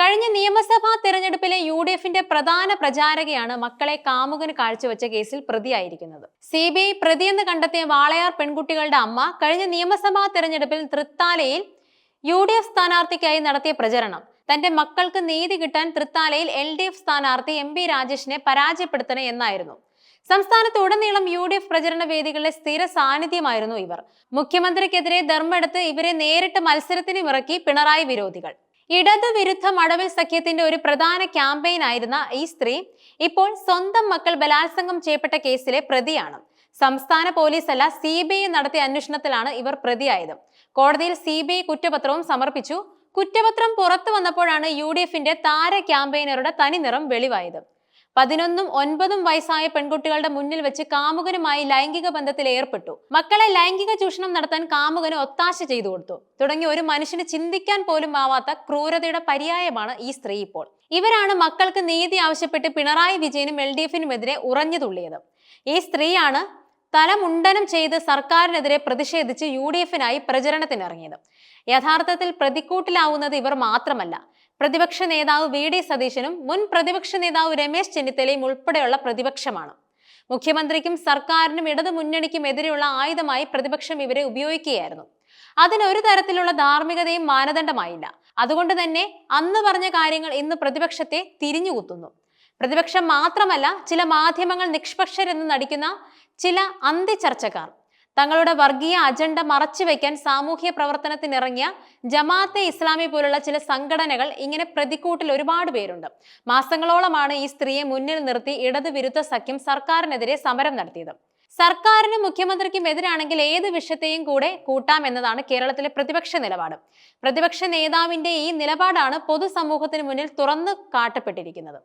കഴിഞ്ഞ നിയമസഭാ തെരഞ്ഞെടുപ്പിലെ യു ഡി എഫിന്റെ പ്രധാന പ്രചാരകയാണ് മക്കളെ കാമുകന് കാഴ്ചവെച്ച കേസിൽ പ്രതിയായിരിക്കുന്നത്. സി ബി ഐ പ്രതിയെന്ന് കണ്ടെത്തിയ വാളയാർ പെൺകുട്ടികളുടെ അമ്മ കഴിഞ്ഞ നിയമസഭാ തെരഞ്ഞെടുപ്പിൽ തൃത്താലയിൽ യു ഡി എഫ് സ്ഥാനാർത്ഥിക്കായി നടത്തിയ പ്രചരണം. തന്റെ മക്കൾക്ക് നീതി കിട്ടാൻ തൃത്താലയിൽ എൽ ഡി എഫ് സ്ഥാനാർത്ഥി എം പി രാജേഷിനെ പരാജയപ്പെടുത്തണേ എന്നായിരുന്നു. സംസ്ഥാനത്ത് ഉടനീളം യു ഡി എഫ് പ്രചരണ വേദികളിലെ സ്ഥിര സാന്നിധ്യമായിരുന്നു ഇവർ. മുഖ്യമന്ത്രിക്കെതിരെ ധർമ്മെടുത്ത് ഇവരെ നേരിട്ട് മത്സരത്തിന് ഇറക്കി പിണറായി വിരോധികൾ. ഇടതു വിരുദ്ധ മടവിൽ സഖ്യത്തിന്റെ ഒരു പ്രധാന ക്യാമ്പയിൻ ആയിരുന്ന ഈ സ്ത്രീ ഇപ്പോൾ സ്വന്തം മക്കൾ ബലാത്സംഗം ചെയ്യപ്പെട്ട കേസിലെ പ്രതിയാണ്. സംസ്ഥാന പോലീസ് അല്ല സി ബി ഐ നടത്തിയ അന്വേഷണത്തിലാണ് ഇവർ പ്രതിയായത്. കോടതിയിൽ സി ബി ഐ കുറ്റപത്രവും സമർപ്പിച്ചു. കുറ്റപത്രം പുറത്തു വന്നപ്പോഴാണ് യു ഡി എഫിന്റെ താര ക്യാമ്പയിനറുടെ തനിനിറം വെളിവായത്. പതിനൊന്നും ഒൻപതും വയസ്സായ പെൺകുട്ടികളുടെ മുന്നിൽ വെച്ച് കാമുകനുമായി ലൈംഗിക ബന്ധത്തിൽ ഏർപ്പെട്ടു. മക്കളെ ലൈംഗിക ചൂഷണം നടത്താൻ കാമുകന് ഒത്താശ ചെയ്തു കൊടുത്തു. തുടങ്ങി ഒരു മനുഷ്യന് ചിന്തിക്കാൻ പോലും ആവാത്ത ക്രൂരതയുടെ പര്യായമാണ് ഈ സ്ത്രീ ഇപ്പോൾ. ഇവരാണ് മക്കൾക്ക് നീതി ആവശ്യപ്പെട്ട് പിണറായി വിജയനും എൽ ഡി എഫിനുമെതിരെ ഉറഞ്ഞു തുള്ളിയത്. ഈ സ്ത്രീയാണ് തലമുണ്ടനം ചെയ്ത് സർക്കാരിനെതിരെ പ്രതിഷേധിച്ച് യു ഡി എഫിനായി പ്രചരണത്തിനിറങ്ങിയത്. യഥാർത്ഥത്തിൽ പ്രതിക്കൂട്ടിലാവുന്നത് ഇവർ മാത്രമല്ല. പ്രതിപക്ഷ നേതാവ് വി ഡി സതീശനും മുൻ പ്രതിപക്ഷ നേതാവ് രമേശ് ചെന്നിത്തലയും ഉൾപ്പെടെയുള്ള പ്രതിപക്ഷമാണ്. മുഖ്യമന്ത്രിക്കും സർക്കാരിനും ഇടതു മുന്നണിക്കും എതിരെയുള്ള ആയുധമായി പ്രതിപക്ഷം ഇവരെ ഉപയോഗിക്കുകയായിരുന്നു. അതിനൊരു തരത്തിലുള്ള ധാർമ്മികതയും മാനദണ്ഡമായില്ല. അതുകൊണ്ട് തന്നെ അന്ന് പറഞ്ഞ കാര്യങ്ങൾ ഇന്ന് പ്രതിപക്ഷത്തെ തിരിഞ്ഞുകുത്തുന്നു പ്രതിപക്ഷം മാത്രമല്ല ചില മാധ്യമങ്ങൾ നിഷ്പക്ഷരെന്ന് നടിക്കുന്ന ചില അന്തിചർച്ചക്കാർ തങ്ങളുടെ വർഗീയ അജണ്ട മറച്ചുവെക്കാൻ സാമൂഹ്യ പ്രവർത്തനത്തിനിറങ്ങിയ ജമാഅത്തെ ഇസ്ലാമി പോലുള്ള ചില സംഘടനകൾ ഇങ്ങനെ പ്രതിക്കൂട്ടിൽ ഒരുപാട് പേരുണ്ട്. മാസങ്ങളോളമാണ് ഈ സ്ത്രീയെ മുന്നിൽ നിർത്തി ഇടതുവിരുദ്ധ സഖ്യം സർക്കാരിനെതിരെ സമരം നടത്തിയത്. സർക്കാരിനും മുഖ്യമന്ത്രിക്കും എതിരാണെങ്കിൽ ഏത് വിഷയത്തെയും കൂടെ കൂട്ടാം എന്നതാണ് കേരളത്തിലെ പ്രതിപക്ഷ നിലപാട്. പ്രതിപക്ഷ നേതാവിന്റെ ഈ നിലപാടാണ് പൊതുസമൂഹത്തിന് മുന്നിൽ തുറന്നു കാട്ടപ്പെട്ടിരിക്കുന്നത്.